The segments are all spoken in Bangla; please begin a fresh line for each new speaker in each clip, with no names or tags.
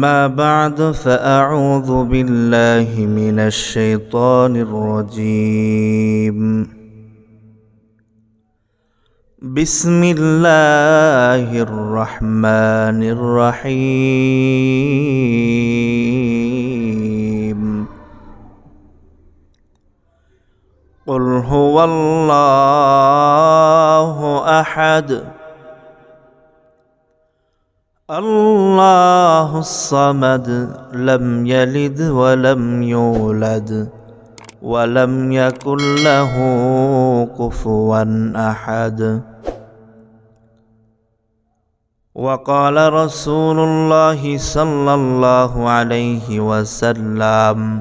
أما بعد فأعوذ بالله من الشيطان الرجيم. بسم الله الرحمن الرحيم. قل هو الله أحد. الله الصمد لم يلد ولم يولد ولم يكن له كفوا أحد. وقال رسول الله صلى الله عليه وسلم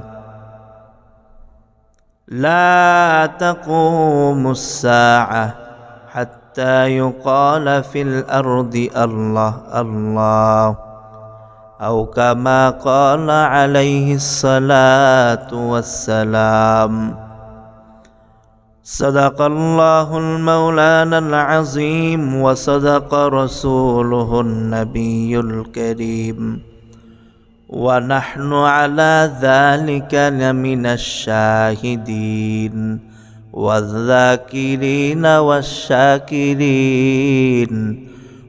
لا تقوم الساعة حتى يقال في الأرض الله الله. أو كما قال عليه الصلاة والسلام. صدق الله المولانا العظيم وصدق رسوله النبي الكريم. ونحن على ذلك لمن الشاهدين. والذاكرين والشاكرين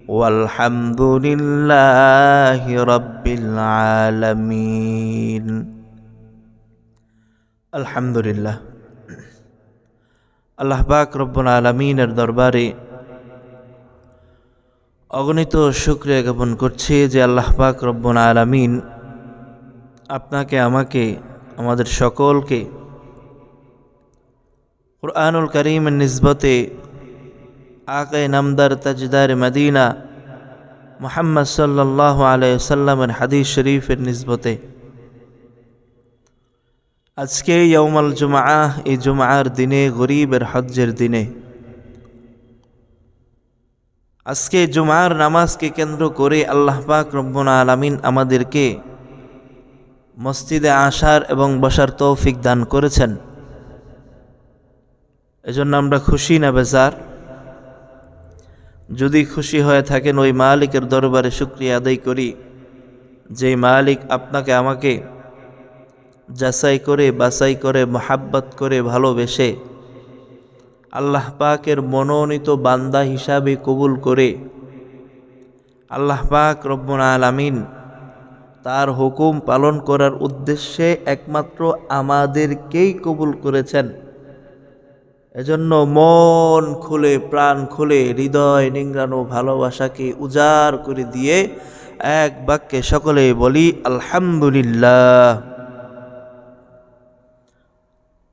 والحمد لله رب العالمين الحمد لله আল্লাহ পাক রব্বুল আলমিনের দরবারে অগণিত শুক্রিয়া জ্ঞাপন করছি যে আল্লাহ পাক রব্বুল আলমিন আপনাকে আমাকে আমাদের সকলকে কুরআনুল করিমের নিসবতে আকে নামদার তাজদার মদিনা মোহাম্মদ সাল্লাহ আলাইসাল্লামের হাদিস শরীফের নিসবতে আজকে ইয়ৌমাল জুমা এই জুমার দিনে গরিবের হজ্জের দিনে আজকে জুমার নামাজকে কেন্দ্র করে আল্লাহ পাক রব্বনা আলামিন আমাদেরকে মসজিদে আসার এবং বসার তৌফিক দান করেছেন এজন্য আমরা খুশি না বেজার। যদি খুশি হয়ে থাকেন ওই মালিকের দরবারে শুক্রিয়া আদায় করি যে মালিক আপনাকে আমাকে যাচাই করে, বাছাই করে, মহাব্বত করে, ভালোবেসে আল্লাহ পাকের মনোনীত বান্দা হিসাবে কবুল করে আল্লাহ পাক রব্বুল আলামিন তার হুকুম পালন করার উদ্দেশ্যে একমাত্র আমাদেরকেই কবুল করেছেন। এজন্য মন খুলে, প্রাণ খুলে, হৃদয় নিংড়ানো ভালোবাসাকে উজাড় করে দিয়ে এক বাক্যে সকলে বলি, আলহামদুলিল্লাহ।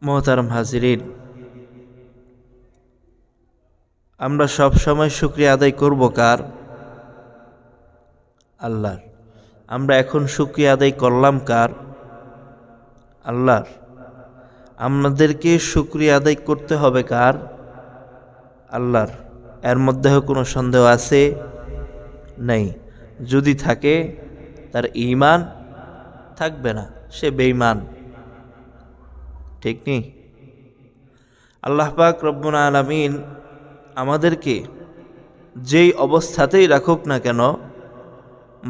মোহতারম হাজিরিন, আমরা সব সময় শুক্রিয়া আদায় করব কার? আল্লাহর। আমরা এখন শুক্রিয়া আদায় করলাম কার? আল্লাহর। আমাদেরকে শুক্রিয়া আদায় করতে হবে কার? আল্লাহর। এর মধ্যে কোনো সন্দেহ আছে? নেই। যদি থাকে, তার ইমান থাকবে না। সে বেঈমান। ঠিক নেই? আল্লাহ পাক রব্বুল আলমিন আমাদেরকে যেই অবস্থাতেই রাখুক না কেন,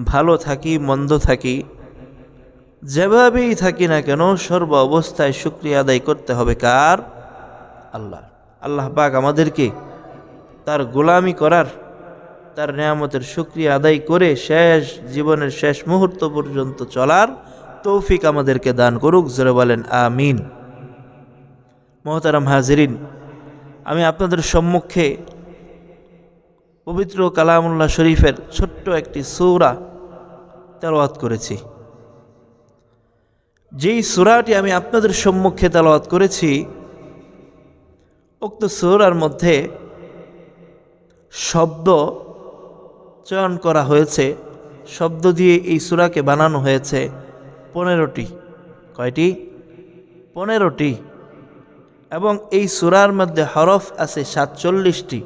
ভালো থাকি, মন্দ থাকি যেভাবেই থাকি না কেন, সর্ব অবস্থায় শুক্রিয়া আদায় করতে হবে কার? আল্লাহ। আল্লাহ পাক আমাদেরকে তার গোলামি করার, তার নিয়ামতের শুক্রিয়া আদায় করে শেষ জীবনের শেষ মুহূর্ত পর্যন্ত চলার তৌফিক আমাদেরকে দান করুক, জোরে বলেন, আমিন। মোহতারাম হাজিরিন, আমি আপনাদের সম্মুখে পবিত্র কালামুল্লাহ শরীফের ছোট্ট একটি সৌরা তেলাওয়াত করেছি। যেই সুরাটি আমি আপনাদের সম্মুখে তেলাওয়াত করেছি, উক্ত সুরার মধ্যে শব্দ চয়ন করা হয়েছে। শব্দ দিয়ে এই সুরাকে বানানো হয়েছে পনেরোটি। কয়টি? পনেরোটি। এবং এই সুরার মধ্যে হরফ আছে সাতচল্লিশটি।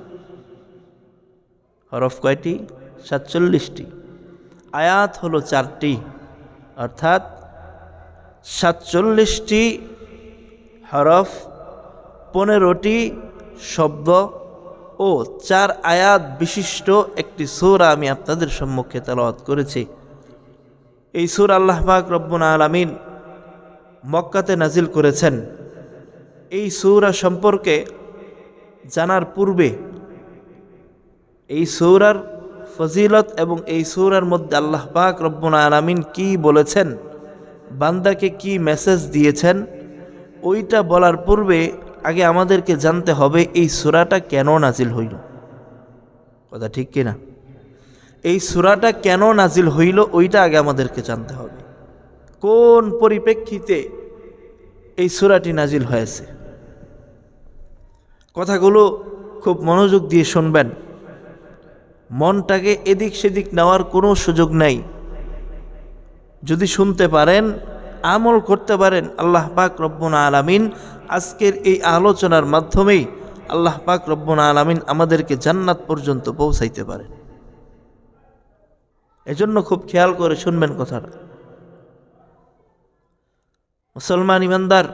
হরফ কয়টি? সাতচল্লিশটি। আয়াত হলো চারটি। অর্থাৎ সাতচল্লিশটি হরফ, পনেরোটি শব্দ ও চার আয়াত বিশিষ্ট একটি সৌরা আমি আপনাদের সম্মুখে তেলাওয়াত করেছি। এই সুর আল্লাহ পাক রব্বুল আলামিন মক্কাতে নাজিল করেছেন। এই সৌরা সম্পর্কে জানার পূর্বে এই সৌরার ফজিলত এবং এই সৌরার মধ্যে আল্লাহ পাক রব্বুল আলামিন কি বলেছেন? বান্দাকে কি মেসেজ দিয়েছেন? ওইটা বলার পূর্বে আগে আমাদেরকে জানতে হবে এই সূরাটা কেন নাজিল হইল। কথা ঠিক কিনা এই সূরাটা কেন নাজিল হইল ওইটা আগে আমাদেরকে জানতে হবে। কোন পরিপ্রেক্ষিতে এই সূরাটি নাজিল হয়েছে? কথাগুলো খুব মনোযোগ দিয়ে শুনবেন। মনটাকে এদিক সেদিক নেওয়ার কোনো সুযোগ নাই। যদি শুনতে পারেন, আমল করতে পারেন, আল্লাহ পাক রব্বুল আলামিন আজকের এই আলোচনার মাধ্যমেই আল্লাহ পাক রব্বুল আলামিন আমাদেরকে জান্নাত পর্যন্ত পৌঁছাইতে পারেন। এজন্য খুব খেয়াল করে শুনবেন কথাটা। মুসলমান ইমানদার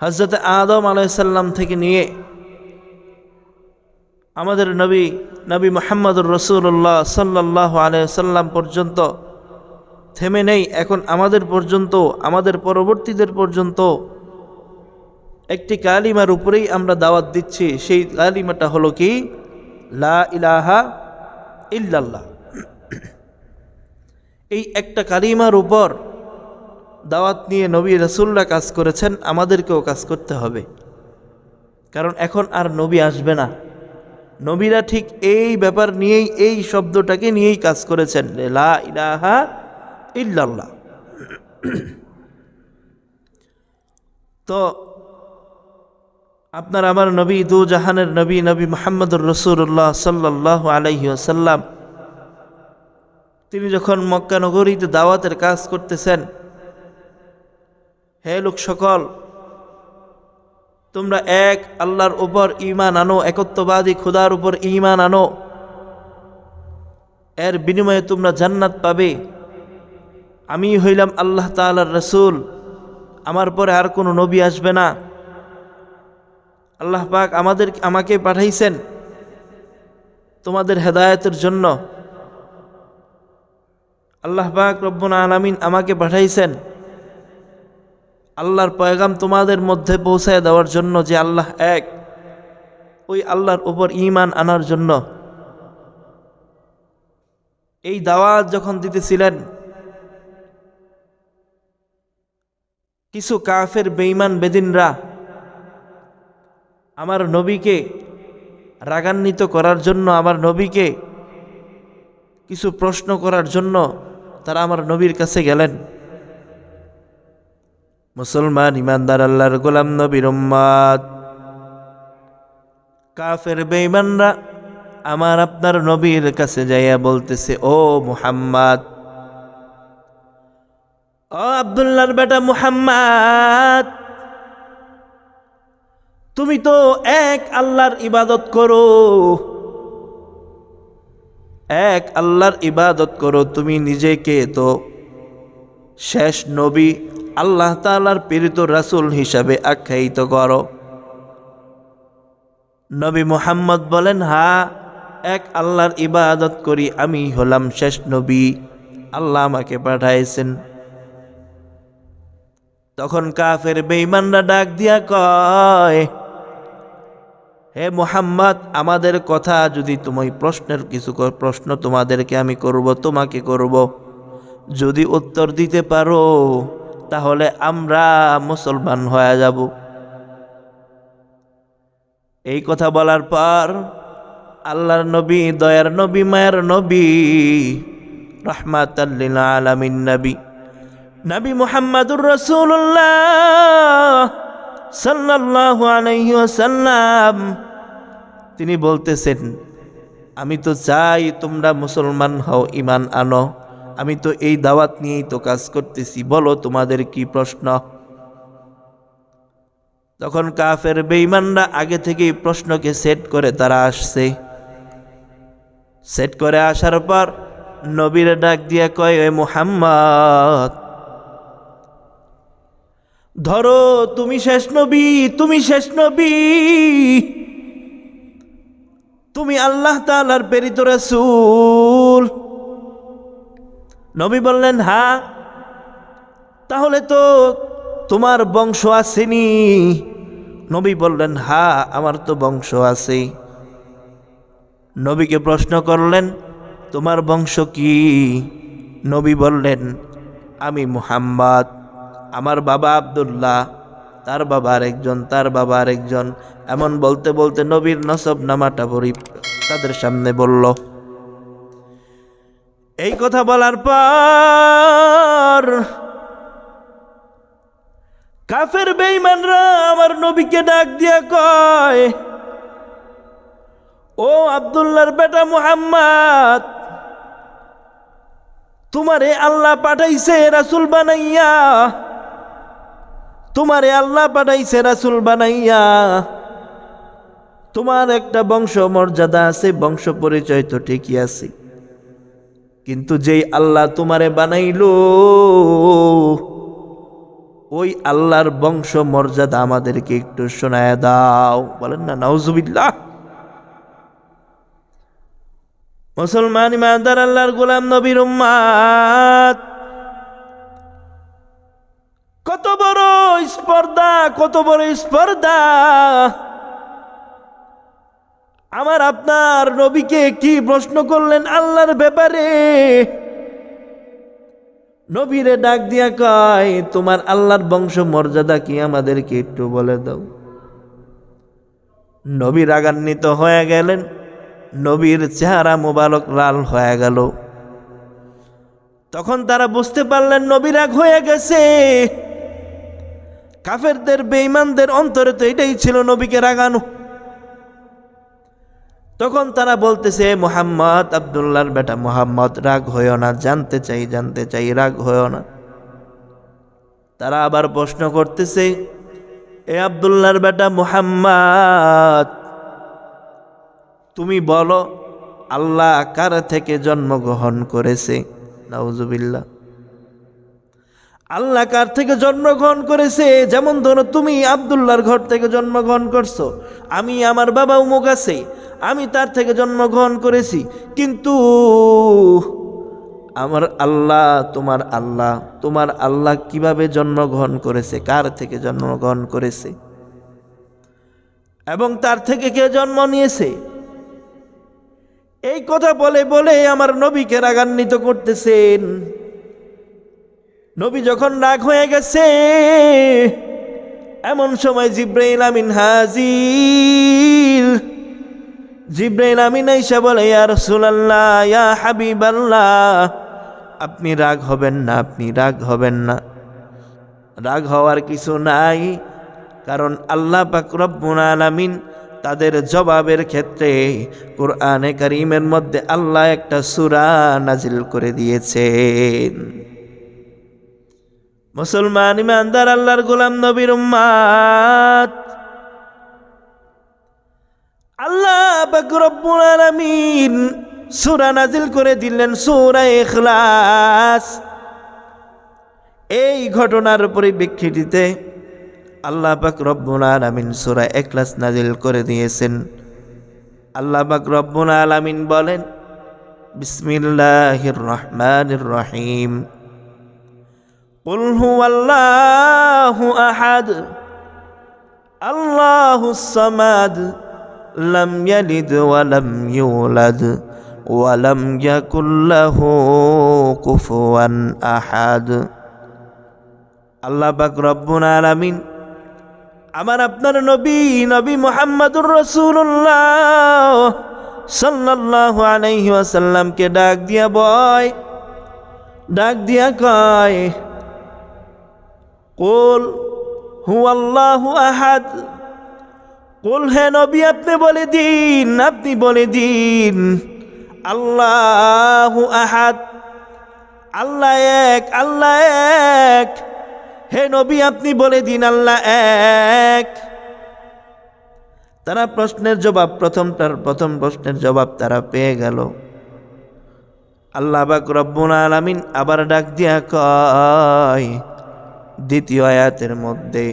হজরত আদম আলাইসাল্লাম থেকে নিয়ে আমাদের নবী নবী মোহাম্মদুর রসুল্লাহ সাল্লাহ আলাইসাল্লাম পর্যন্ত থেমে নেই। এখন আমাদের পর্যন্ত, আমাদের পরবর্তীদের পর্যন্ত একটি কালিমার উপরেই আমরা দাওয়াত দিচ্ছি। সেই কালিমাটা হলো কি? লা ইলাহা ইল্লাল্লাহ। এই একটা কালিমার উপর দাওয়াত নিয়ে নবী রসুল্লাহ কাজ করেছেন, আমাদেরকেও কাজ করতে হবে। কারণ এখন আর নবী আসবে না। নবীরা ঠিক এই ব্যাপার নিয়েই, এই শব্দটাকে নিয়েই কাজ করেছেন। ইলাহা ইল্লাল্লাহ। তো আপনার আমার নবী দু জাহানের নবী নবী মোহাম্মদুর রসুল্লাহ সাল্লাহ আলাইহি আসাল্লাম তিনি যখন মক্কা নগরীতে দাওয়াতের কাজ করতেছেন, হে লোক সকল তোমরা এক, আল্লাহর উপর ইমান আনো, একত্ববাদী খুদার উপর ইমান আনো। এর বিনিময়ে তোমরা জান্নাত পাবে। আমি হইলাম আল্লাহ তালার রসুল। আমার পরে আর কোনো নবী আসবে না। আল্লাহ পাক আমাদের, আমাকে পাঠাইছেন তোমাদের হেদায়তের জন্য। আল্লাহ পাক রব্বুল আলামিন আমাকে পাঠাইছেন আল্লাহর পয়গাম তোমাদের মধ্যে পৌঁছায় দেওয়ার জন্য যে আল্লাহ এক, ওই আল্লাহর উপর ইমান আনার জন্য। এই দাওয়াত যখন দিতেছিলেন, কিছু কাফের বেইমান বেদিনরা আমার নবীকে রাগান্বিত করার জন্য, আমার নবীকে কিছু প্রশ্ন করার জন্য তারা আমার নবীর কাছে গেলেন। মুসলমান ইমানদার আল্লাহর গোলাম নবীর কাফের বেঈমানরা আমার আপনার নবীর কাছে যাইয়া বলতেছে, ও মুহাম্মদ, ও আবদুল্লাহর বেটা মুহাম্মদ, তুমি তো এক আল্লাহর ইবাদত করো, এক আল্লাহর ইবাদত করো, তুমি নিজেকে তো শেষ নবী আল্লাহ তালার প্রেরিত রাসুল হিসাবে আখ্যায়িত করো। নবী মুহাম্মদ বলেন, হা, এক আল্লাহর ইবাদত করি, আমি হলাম শেষ নবী। আল্লাহ আমাকে পাঠাইছেন। তখন কাফের বেঈমানরা ডাক দিয়া কয়, হে মোহাম্মদ, আমাদের কথা যদি তুমি প্রশ্নের কিছু প্রশ্ন তোমাদেরকে আমি করব, তোমাকে করব। যদি উত্তর দিতে পারো তাহলে আমরা মুসলমান হয়ে যাব। এই কথা বলার পর আল্লাহর নবী, দয়ার নবী, মায়ের নবী রহমাতাল্লিল আলামিন নবী নবী মুহাম্মাদুর রসুল্লাহ সাল্লাল্লাহু আলাইহি ওয়াসাল্লাম, তিনি বলতেছেন, আমি তো চাই তোমরা মুসলমান হও ইমান আনো। আমি তো এই দাওয়াত নিয়েই তো কাজ করতেছি, বলো তোমাদের কি প্রশ্ন? তখন কাফের বেঈমানরা আগে থেকেই প্রশ্নকে সেট করে তারা আসছে। সেট করে আসার পর নবীর ডাক দিয়া কয়, এ মুহাম্মদ, ধরো তুমি শেষ নবী, তুমি শেষ নবী, তুমি আল্লাহ তালার প্রেরিত রাসূল। নবী বললেন হ্যাঁ তাহলে তো তোমার বংশ আসেনি। নবী বললেন হ্যাঁ আমার তো বংশ আছে। নবীকে প্রশ্ন করলেন, তোমার বংশ কি? নবী বললেন, আমি মুহাম্মদ, আমার বাবা আব্দুল্লাহ, তার বাবা আরেকজন, তার বাবা আরেকজন। এমন বলতে বলতে নবীর নসব নামাটা পরি তাদের সামনে বলল। এই কথা বলার পর কাফের বেঈমানরা আমার নবীকে ডাক দিয়া কয়, ও আব্দুল্লাহর বেটা মুহাম্মদ, তোমারে আল্লাহ পাঠাইছে রাসুল বানাইয়া, তোমারে আল্লাহ পাঠাইছে রাসুল বানাইয়া। তোমার একটা বংশ মর্যাদা আছে, বংশ পরিচয় তো ঠিকই আছে। কিন্তু যেই আল্লাহ তোমারে বানাইলো, ওই আল্লাহর বংশ মর্যাদা আমাদেরকে একটু শোনায় দাও। বলেন না, নাউজুবিল্লাহ। মুসলমান ইমানদার, আল্লাহর গোলাম নবীর উম্মাদ। কত বড় স্পর্ধা, কত বড় স্পর্ধা। আমার আপনার নবীকে কি প্রশ্ন করলেন আল্লাহর ব্যাপারে? নবীরে ডাক দিয়া কয়, তোমার আল্লাহর বংশ মর্যাদা কি আমাদেরকে একটু বলে দাও। নবী রাগান্বিত হয়ে গেলেন। নবীর চেহারা মোবারক লাল হয়ে গেল। তখন তারা বুঝতে পারলেন নবী রাগ হয়ে গেছে। কাফেরদের, বেঈমানদের অন্তরে তো এটাই ছিল নবীকে রাগানো। তখন তারা বলতেছে মোহাম্মদ আবদুল্লাহর বেটা মোহাম্মদ, রাগ হয়েও না, জানতে চাই জানতে চাই, রাগ হয়েও না। তারা আবার প্রশ্ন করতেছে, এ আবদুল্লাহর বেটা মোহাম্মদ, তুমি বলো, আল্লাহ কার থেকে জন্মগ্রহণ করেছে? নাউজুবিল্লাহ। আল্লাহ কার থেকে জন্মগ্রহণ করেছে? যেমন ধরো তুমি আবদুল্লাহর ঘর থেকে জন্মগ্রহণ করছ, আমি আমার বাবা উমুক আছে আমি তার থেকে জন্মগ্রহণ করেছি। কিন্তু আমার আল্লাহ, তোমার আল্লাহ তোমার আল্লাহ কীভাবে জন্মগ্রহণ করেছে? কার থেকে জন্মগ্রহণ করেছে? এবং তার থেকে কে জন্ম নিয়েছে? এই কথা বলে বলে আমার নবীকে রাগান্বিত করতেছেন। নবী যখন রাগ হয়ে গেছে, এমন সময় জিব্রাইল আমিন হাজির জিব্রাইল আমিন আইসা বলে, ইয়া রাসূলুল্লাহ, ইয়া হাবিবাল্লাহ। আপনি রাগ হবেন না, আপনি রাগ হবেন না। রাগ হওয়ার কিছু নাই, কারণ আল্লাহ পাক রব্বুল আলামিন তাদের জবাবের ক্ষেত্রে কোরআনে করিমের মধ্যে আল্লাহ একটা সূরা নাজিল করে দিয়েছেন। মুসলমান ইমানদার আল্লাহর গোলাম নবীর উম্মাত আল্লাহ পাক রব্বুল আলামিন সূরা নাজিল করে দিলেন সূরা ইখলাস এই ঘটনার পরিপ্রেক্ষিতে আল্লাহ পাক রব্বুল আলামিন সূরা ইখলাস নাজিল করে দিয়েছেন আল্লাহ পাক রব্বুল আলামিন বলেন বিসমিল্লাহির রহমানির রহিম قل هو الله احد الله الصمد লাম ইয়ালিদ ওয়ালাম ইউলাদ ওয়ালাম ইয়াকুল্লাহ কুফুয়ান আহাদ আল্লাহ পাক রব্বুল আলামিন আমার আপনার নবী নবী মোহাম্মদুর রসুল্লাহ সাল্লাল্লাহু আলাইহি ওয়াসাল্লামকে ডাক দিয়া বয়, ডাক দিয়া কয়, কোল হু আল্লাহু আহাদ। কুল হে নবী, আপনি বলে দিন, আপনি বলে দিন। আল্লাহু আহাদ, আল্লাহ এক আল্লাহ এক। হে নবী, আপনি বলে দিন, আল্লাহ এক। তারা প্রশ্নের জবাব, প্রথম তার, প্রথম প্রশ্নের জবাব তারা পেয়ে গেল। আল্লাহ বাক রব্বুল আলামিন আবার ডাক দিয়া কয়, দ্বিতীয় আয়াতের মধ্যে,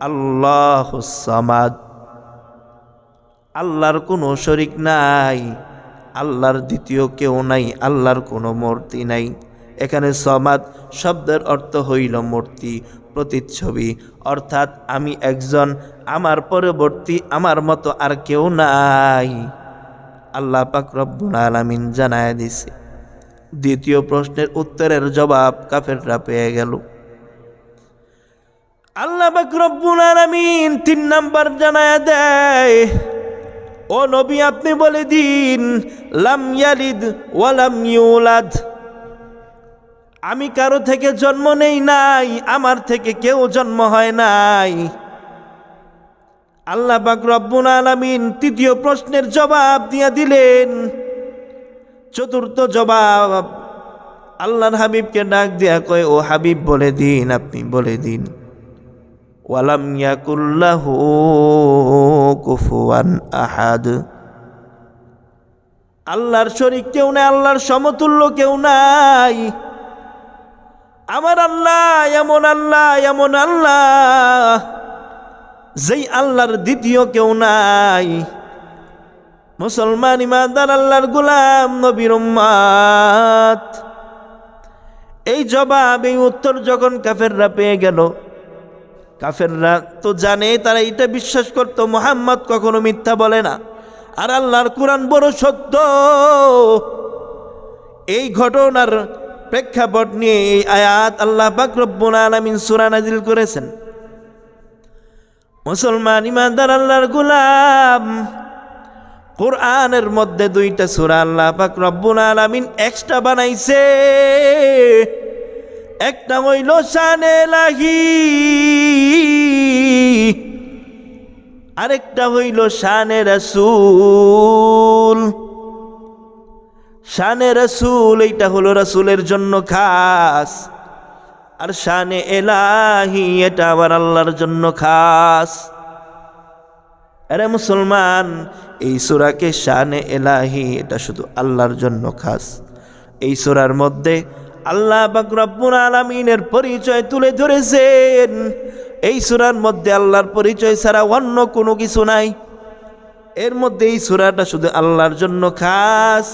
আল্লাহ সামাদ। আল্লাহর কোনো শরিক নাই। আল্লাহর দ্বিতীয় কেউ নাই, আল্লাহর কোনো মূর্তি নাই। এখানে সমাদ শব্দের অর্থ হইল মূর্তি, প্রতিচ্ছবি। অর্থাৎ আমি একজন, আমার পরবর্তী, আমার মতো আর কেউ নাই। আল্লাহ পাক রব্বুল আলামিন জানায় দিছে। দ্বিতীয় প্রশ্নের উত্তরের জবাব কাফেররা পেয়ে গেল। আল্লাহ পাক রব্বুল আলামিন তিন নাম্বার জানায় দেয় ও নবী, আপনি বলে দিন, লাম ইয়ালিদ ওয়ালাম ইউলাদ। আমি কারও থেকে জন্ম নেই নাই, আমার থেকে কেউ জন্ম হয় নাই। আল্লাহ পাক রব্বুল আলামিন তৃতীয় প্রশ্নের জবাব দিয়া দিলেন। চতুর্থ জবাব, আল্লাহর হাবিবকে ডাক দিয়া কয়, ও হাবিব, বলে দিন, আপনি বলে দিন। ওয়ালাম ইয়াকুল্লাহু কুফুয়ান আহাদ। আল্লাহর শরীক কেউ নাই, আল্লাহর সমতুল্য কেউ নাই। আমার আল্লাহ এমন আল্লাহ এমন আল্লাহ, যেই আল্লাহর দ্বিতীয় কেউ নাই। মুসলমান ইমানদার, আল্লাহর গুলাম, নবীর এই জবাব, এই উত্তর যখন কাফেররা পেয়ে গেল কাফেররা তো জানে, তারা এটা বিশ্বাস করতো, মোহাম্মদ কখনো মিথ্যা বলে না। আর আল্লাহর কোরআন বড় সত্য। এই ঘটনার প্রেক্ষাপট নিয়ে এই আয়াত আল্লাহ পাক রব্বুল আলামিন সূরা নাজিল করেছেন। মুসলমান ইমানদার আল্লাহর গুলাম। কোরআনের মধ্যে দুইটা সূরা আল্লাহ পাক রব্বুল আলামিন এক্সট্রা বানাইছে। একটা হইল শানে লাহি আরেকটা হইল শানে রাসূল। শানে রসুল, এইটা হলো রসুলের জন্য খাস। আর শানে এলাহি, এটা আবার আল্লাহর জন্য খাস। আরে মুসলমান, এই সুরাকে শানে এলাহি, এটা শুধু আল্লাহর জন্য খাস। এই সুরার মধ্যে আল্লাহ বাকরাব্বুল আলমিনের পরিচয় তুলে ধরেছেন। এই সুরার মধ্যে আল্লাহর পরিচয় ছাড়া অন্য কোনো কিছু নাই। এর মধ্যে এই সুরাটা শুধু আল্লাহর জন্য খাস।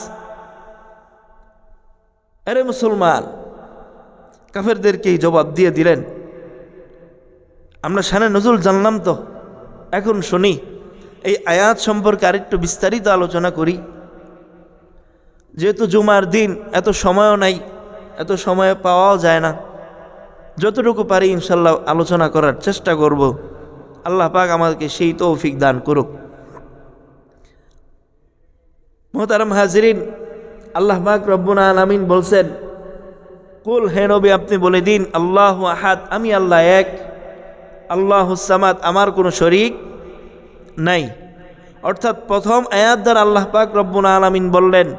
আরে মুসলমান, কাফেরদেরকে এই জবাব দিয়ে দিলেন, আমরা সানে নজরুল জানলাম তো, এখন শুনি, এই আয়াত সম্পর্কে আরেকটু বিস্তারিত আলোচনা করি। যেহেতু জুমার দিন, এত সময়ও নাই এত সময় পাওয়াও যায় না। যতটুকু পারি ইনশাল্লাহ আলোচনা করার চেষ্টা করব। আল্লাহ পাক আমাদেরকে সেই তৌফিক দান করুক। মোহতারাম হাজরিন, আল্লাহ পাক রব্বুল আলামিন বলছেন, কুল হে নবী, আপনি বলে দিন, আল্লাহ আহাদ, আমি আল্লাহ এক। আল্লাহ সামাদ, আমার কোনো শরিক নাই। অর্থাৎ প্রথম আয়াত আল্লাহ পাক রব্বুল আলামিন বললেন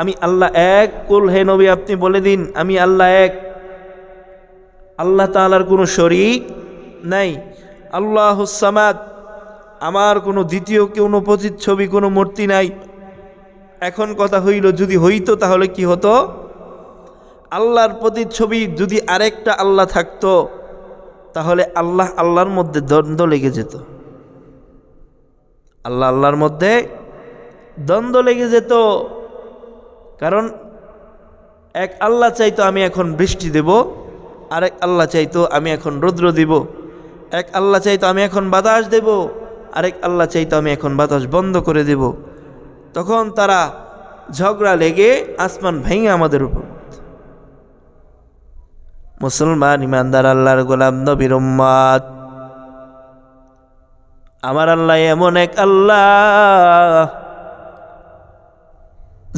আমি আল্লাহ এক, কুল হে নবী, আপনি বলে দিন, আমি আল্লাহ এক। আল্লাহ তাআলার কোনো শরিক নাই। আল্লাহ সামাদ, আমার কোনো দ্বিতীয় কোনো প্রতিচ্ছবি, কোনো মূর্তি নাই। এখন কথা হইল, যদি হইতো তাহলে কি হতো? আল্লাহর প্রতিচ্ছবি যদি আরেকটা আল্লাহ থাকতো, তাহলে আল্লাহ আল্লাহর মধ্যে দ্বন্দ্ব লেগে যেত। আল্লাহ আল্লাহর মধ্যে দ্বন্দ্ব লেগে যেত। কারণ এক আল্লাহ চাইতো আমি এখন বৃষ্টি দেব, আরেক আল্লাহ চাইতো আমি এখন রৌদ্র দিব, এক আল্লাহ চাইতো আমি এখন বাতাস দেব, আরেক আল্লাহ চাইতো আমি এখন বাতাস বন্ধ করে দেব। তখন তারা ঝগড়া লেগে আসমান ভেঙে আমাদের উপর মুসলমান ইমানদার আল্লাহর গোলাম নবীর উম্মাদ আমার আল্লাহ এমন এক আল্লাহ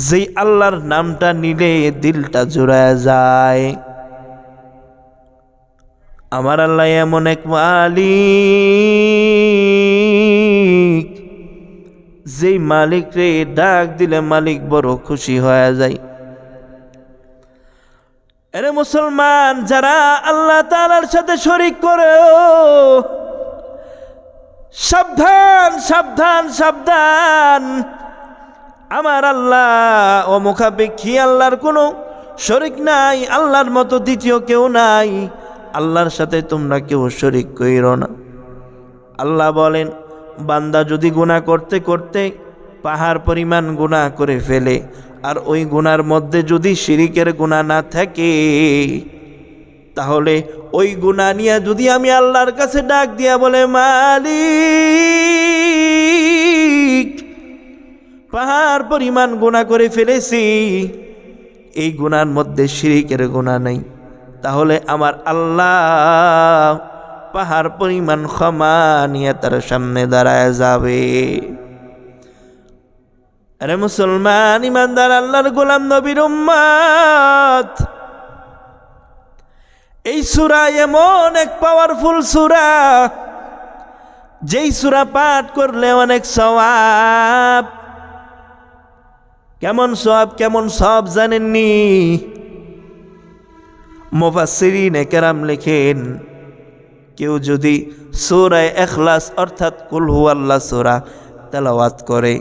যেই আল্লাহর নামটা নিলে দিলটা জোড়ায় যায়। আমার আল্লাহ এমন এক মালিক, যেই মালিক রে ডাক দিলে মালিক বড় খুশি হয়ে যায়। এরে মুসলমান, যারা আল্লাহ তালার সাথে শরিক করে, সাবধান সাবধান সাবধান আমার আল্লাহ ও মুখাপেক্ষী আল্লাহর কোনো শরিক নাই? আল্লাহর মতো দ্বিতীয় কেউ নাই। আল্লাহর সাথে তোমরা কেউ শরিক কইর না। আল্লাহ বলেন, বান্দা যদি গুণা করতে করতে পাহাড় পরিমাণ গুণা করে ফেলে, আর ওই গুনার মধ্যে যদি শিরিকের গুণা না থাকে, তাহলে ওই গুণা নিয়ে যদি আমি আল্লাহর কাছে ডাক দিয়া বলে, মালিক পাহাড় পরিমাণ গুণা করে ফেলেছি। এই গুনার মধ্যে শিরিকের গুণা নেই। তাহলে আমার আল্লাহ পাহাড় পরিমাণ ক্ষমা নিয়ে তার সামনে দাঁড়ায় যাবে। আরে মুসলমান, ইমানদার, আল্লাহর গোলাম নবীর উম্মাত। এই সুরা এমন এক পাওয়ারফুল সুরা, যেই সুরা পাঠ করলে অনেক সওয়াব। কেমন সব কেমন সব জানেননি? মুফাসসিরিন কেরাম লেখেন, কেউ যদি সূরায় এখলাস অর্থাৎ কুল হুয়াল্লাহ সূরা তেলাওয়াত করে,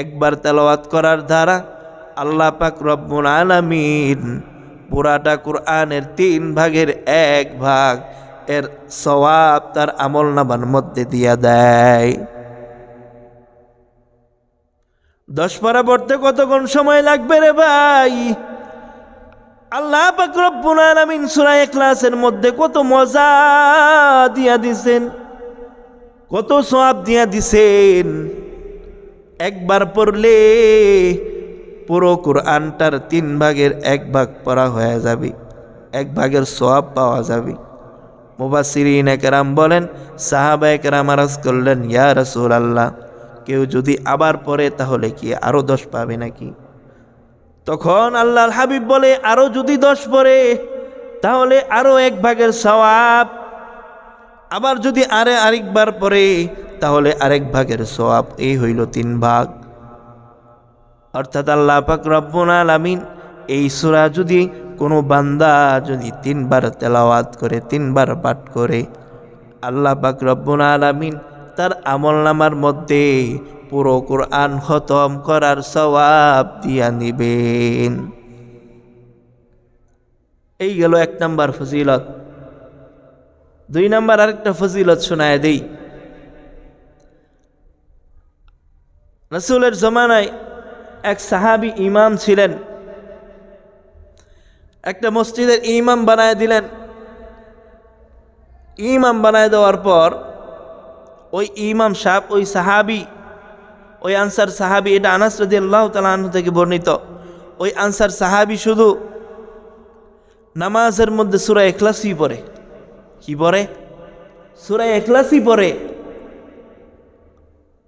একবার তেলাওয়াত করার দ্বারা আল্লাহ পাক রব্বুল আলামিন পুরাটা কোরআনের তিন ভাগের এক ভাগ এর সওয়াব তার আমল নামার মধ্যে দিয়া দেয়। দশ পারা পড়তে কতক্ষণ সময় লাগবে রে ভাই? আল্লাহ পাক রব্বুল আলামিন সূরা ইখলাসের মধ্যে কত মজা দিয়া দিছেন, কত সওয়াব দিয়া দিছেন। একবার পড়লে পুরো কোরআনটার তিন ভাগের এক ভাগ পড়া হয়ে যাবে, এক ভাগের সওয়াব পাওয়া যাবে। মুবাসিরিন একরাম বলেন, সাহাবা একরাম আরাজ করলেন, ইয়া রাসূল আল্লাহ কেউ যদি আবার পরে তাহলে কি আরও দশ পাবে নাকি? তখন আল্লাহর হাবিব বলে, আরও যদি দশ পড়ে, তাহলে আরও এক ভাগের সওয়াব। আবার যদি আরে আরেকবার পরে তাহলে আরেক ভাগের সওয়াব। এই হইল তিন ভাগ। অর্থাৎ আল্লাহ পাক রব্বুল আলামিন এই সূরা যদি কোনো বান্দা যদি তিনবার তেলাওয়াত করে, তিনবার পাঠ করে, আল্লাহ পাক রব্বুল আলামিন তার আমল নামার মধ্যে পুরো কোরআন খতম করার সওয়াব দিয়া নিবেন। এই গেল এক নাম্বার ফজিলত। দুই নাম্বার আরেকটা ফজিলত শোনায় দেই। রসুলের জমানায় এক সাহাবি ইমাম ছিলেন। একটা মসজিদের ইমাম বানায় দিলেন। ইমাম বানায় দেওয়ার পর ওই ইমাম সাহেব, ওই সাহাবি, ওই আনসার সাহাবি, এটা আনাস রদি আল্লাহ তালাহ থেকে বর্ণিত। ওই আনসার সাহাবি শুধু নামাজের মধ্যে সুরা এখলাসই পড়ে। কি পড়ে? সুরা এখলাসই পড়ে।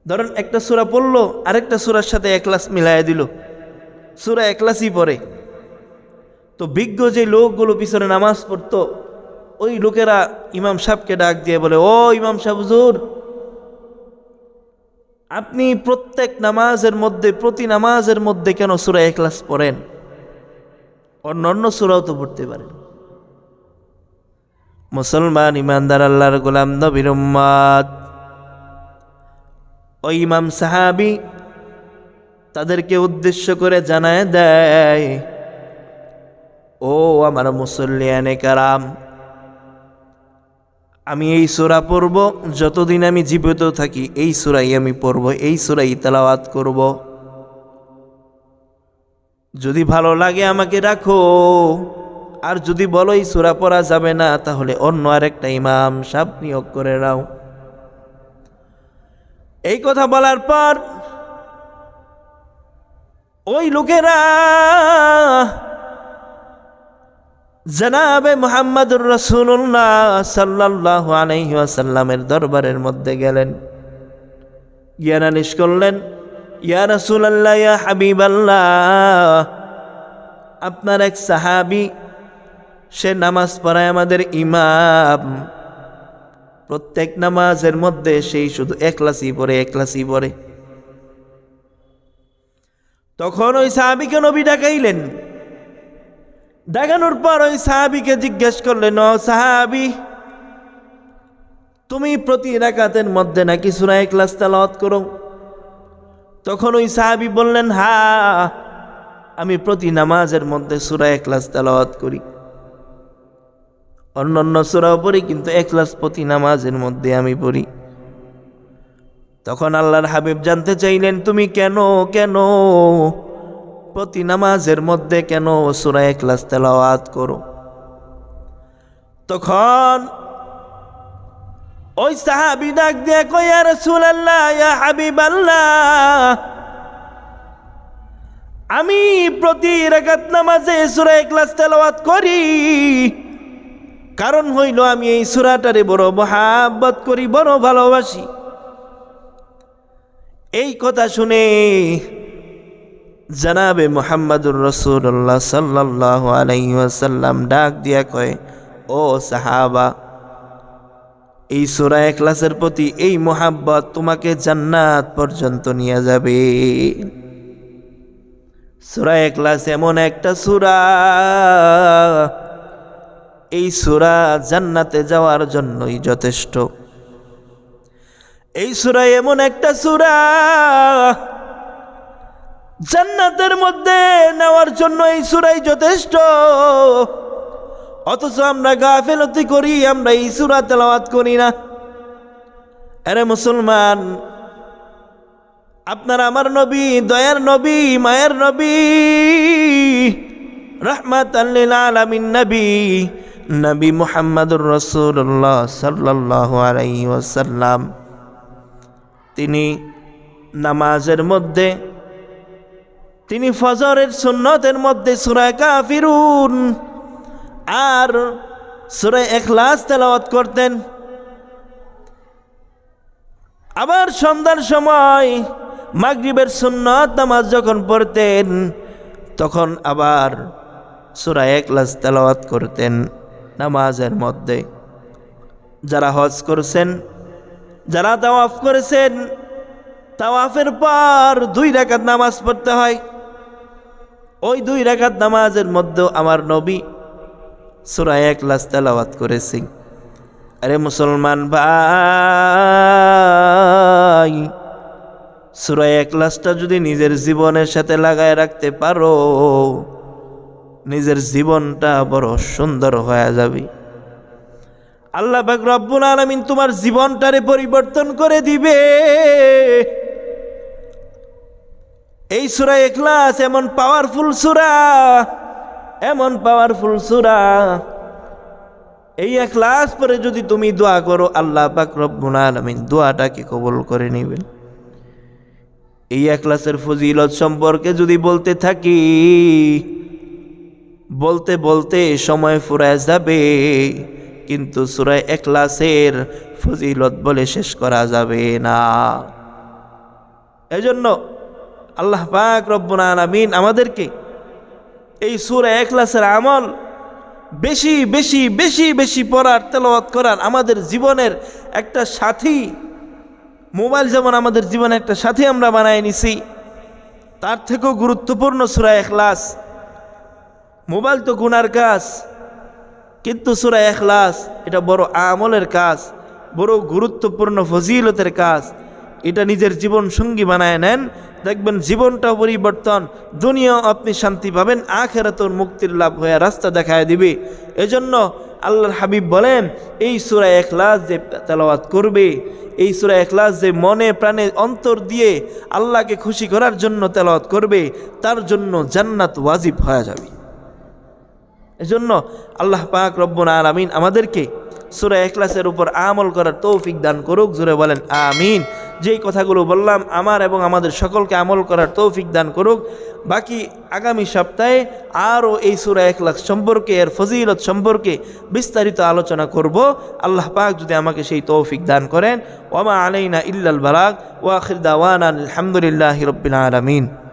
ধরেন একটা সুরা পড়ল, আরেকটা সুরার সাথে একলাস মিলাই দিল। সুরা একলাসই পড়ে। তো বিজ্ঞ যে লোকগুলো পিছনে নামাজ পড়তো, ওই লোকেরা ইমাম সাহেবকে ডাক দিয়ে বলে, ও ইমাম সাহেব, হুজুর আপনি প্রত্যেক নামাজের মধ্যে, প্রতি নামাজের মধ্যে কেন সুরা একলাস পড়েন? অন্য অন্য সুরাও তো পড়তে পারেন। মুসলমান, ইমানদার, আল্লাহর গোলাম, নবীর ওই ইমাম সাহাবি তাদেরকে উদ্দেশ্য করে জানায় দেয়, ও আমার মুসল্লিয়ানে কারাম আমি এই সুরা পড়ব, যতদিন আমি জীবিত থাকি, এই সুরাই আমি পড়ব, এই সুরাই তেলাওয়াত করব। যদি ভালো লাগে আমাকে রাখো, আর যদি বলো এই সুরা পড়া যাবে না, তাহলে অন্য আরেকটা ইমাম সাপ নিয়োগ করে নাও। এই কথা বলার পর, ওই লোকেরা জনাবে মোহাম্মদুর রসুল্লাহ সাল্লাহ আলহিহাসাল্লামের দরবারের মধ্যে গেলেন। জ্ঞানালিশ করলেন, ইয়া রসুল্লাহ ইয়া হাবিব আল্লাহ আপনার এক সাহাবি, সে নামাজ পড়ায় আমাদের ইমাম। প্রত্যেক নামাজের মধ্যে সেই শুধু একলাসি পড়ে একলাসি পড়ে। তখন ওই সাহাবিকে নবী ডাকাইলেন। ডাকানোর পর ওই সাহাবিকে জিজ্ঞেস করলেন ও সাহাবি, তুমি প্রতি রাকাতের মধ্যে নাকি সুরা একলাস তালাওয়াত করো? তখন ওই সাহাবি বললেন, হা, আমি প্রতি নামাজের মধ্যে সুরা একলাস তালাওয়াত করি। অন্য অন্য সুরাও পড়ি, কিন্তু একলাস প্রতি নামাজের মধ্যে আমি পড়ি। তখন আল্লাহর হাবিব জানতে চাইলেন, তুমি কেন কেন? প্রতি নামাজের মধ্যে কেন সুরা এখলাস তেলাওয়াত করো? তখন ওই সাহাবি ডাক দিয়ে কয়া রাসূলুল্লাহ, ইয়া হাবিবাল্লাহ, আমি প্রতি রাকাত নামাজে সূরা ইখলাস তেলাওয়াত করি। কারণ হইল আমি এই সুরাটারে বড় মহাব্বত করি, বড় ভালোবাসি। এই কথা শুনে জানাবে মোহাম্মদুর রসুল্লাহ সাল্লাহ আলাইসাল্লাম ডাক দিয়া কয়, ও সাহাবা, এই সুরা এখলাসের প্রতি এই মোহাব্বত তোমাকে জান্নাত পর্যন্ত নিয়ে যাবে। সুরা এখলাস এমন একটা সুরা। এই সুরা জান্নাতে যাওয়ার জন্যই যথেষ্ট। এই সুরা এমন একটা সুরা। জান্নাতের মধ্যে নেওয়ার জন্য এই সুরাই যথেষ্ট। অথচ আমরা গাফেলতি করি, আমরা এই সুরা তেলাওয়াত করি না। আরে মুসলমান, আপনার আমার নবী, দয়ার নবী, মায়ের নবী রহমাত আলামিন নবী নবী মুহাম্মদুর রসুল্লাহ সাল্লাহ আলাই ওয়াসাল্লাম। তিনি নামাজের মধ্যে তিনি ফজরের সুন্নতের মধ্যে সুরায় কাফিরুন আর সুরায় এখলাস তেলাওয়াত করতেন। আবার সন্ধ্যার সময় মাগরিবের সুন্নত নামাজ যখন পড়তেন, তখন আবার সুরা একলাস তেলাওয়াত করতেন নামাজের মধ্যে। যারা হজ করছেন, যারা তাওয়াফ করেছেন, তাওয়াফের পর দুই রাকাত নামাজ পড়তে হয়। ওই দুই রাকাত নামাজের মধ্যেও আমার নবী সুরা একলাস তেলাওয়াত করেছি আরে মুসলমান ভাই, সুরা একলাসটা যদি নিজের জীবনের সাথে লাগায় রাখতে পারো, নিজের জীবনটা বড় সুন্দর হয়ে যাবে। আল্লাহ বাক রব্বুল আলমিন তোমার জীবনটারে পরিবর্তন করে দিবে। এই সুরা এখলাস এমন পাওয়ারফুল সুরা, এমন পাওয়ারফুল সুরা। এই এখলাস পরে যদি তুমি দোয়া করো, আল্লাহ পাক রব্বুল দোয়াটাকে কবল করে নেবেন। এই এখলাসের ফজিলত সম্পর্কে যদি বলতে থাকি, বলতে বলতে সময় ফুরায় যাবে, কিন্তু সুরায় এখলাসের ফজিলত বলে শেষ করা যাবে না। এজন্য আল্লাহ পাক রব্বুল আলামিন আমাদেরকে এই সুরা এখলাসের আমল বেশি বেশি বেশি বেশি পড়ার, তেলাওয়াত করার আমাদের জীবনের একটা সাথী, মোবাইল যেমন আমাদের জীবনে একটা সাথী আমরা বানায় নিছি, তার থেকেও গুরুত্বপূর্ণ সুরা এখলাস মোবাইল তো গুনার কাজ, কিন্তু সুরা এখলাস এটা বড় আমলের কাজ, বড় গুরুত্বপূর্ণ ফজিলতের কাজ, এটা নিজের জীবন সঙ্গী বানায় নেন দেখবেন জীবনটা পরিবর্তন দুনিয়াও আপনি শান্তি পাবেন আখেরাতর মুক্তির লাভ হয়ে রাস্তা দেখায় দিবে। এজন্য আল্লাহর হাবিব বলেন, এই সুরা এখলাস যে তেলাওয়াত করবে, এই সুরা এখলাস যে মনে প্রাণে অন্তর দিয়ে আল্লাহকে খুশি করার জন্য তেলাওয়াত করবে, তার জন্য জান্নাত ওয়াজিব হয়ে যাবে। এজন্য আল্লাহ পাক রব্বুল আলামিন আমাদেরকে সুরা এখলাসের উপর আমল করার তৌফিক দান করুক, জোরে বলেন, আমিন। যেই কথাগুলো বললাম, আমার এবং আমাদের সকলকে আমল করার তৌফিক দান করুক। বাকি আগামী সপ্তাহে আরও এই সুরা এক লাখ সম্পর্কে, এর ফজিলত সম্পর্কে বিস্তারিত আলোচনা করব। আল্লাহ পাক যদি আমাকে সেই তৌফিক দান করেন। ওমা আলাইনা ইল্লাল বালাক ওয়াখির দাওয়ান আলহামদুলিল্লাহ রবিন আলমিন।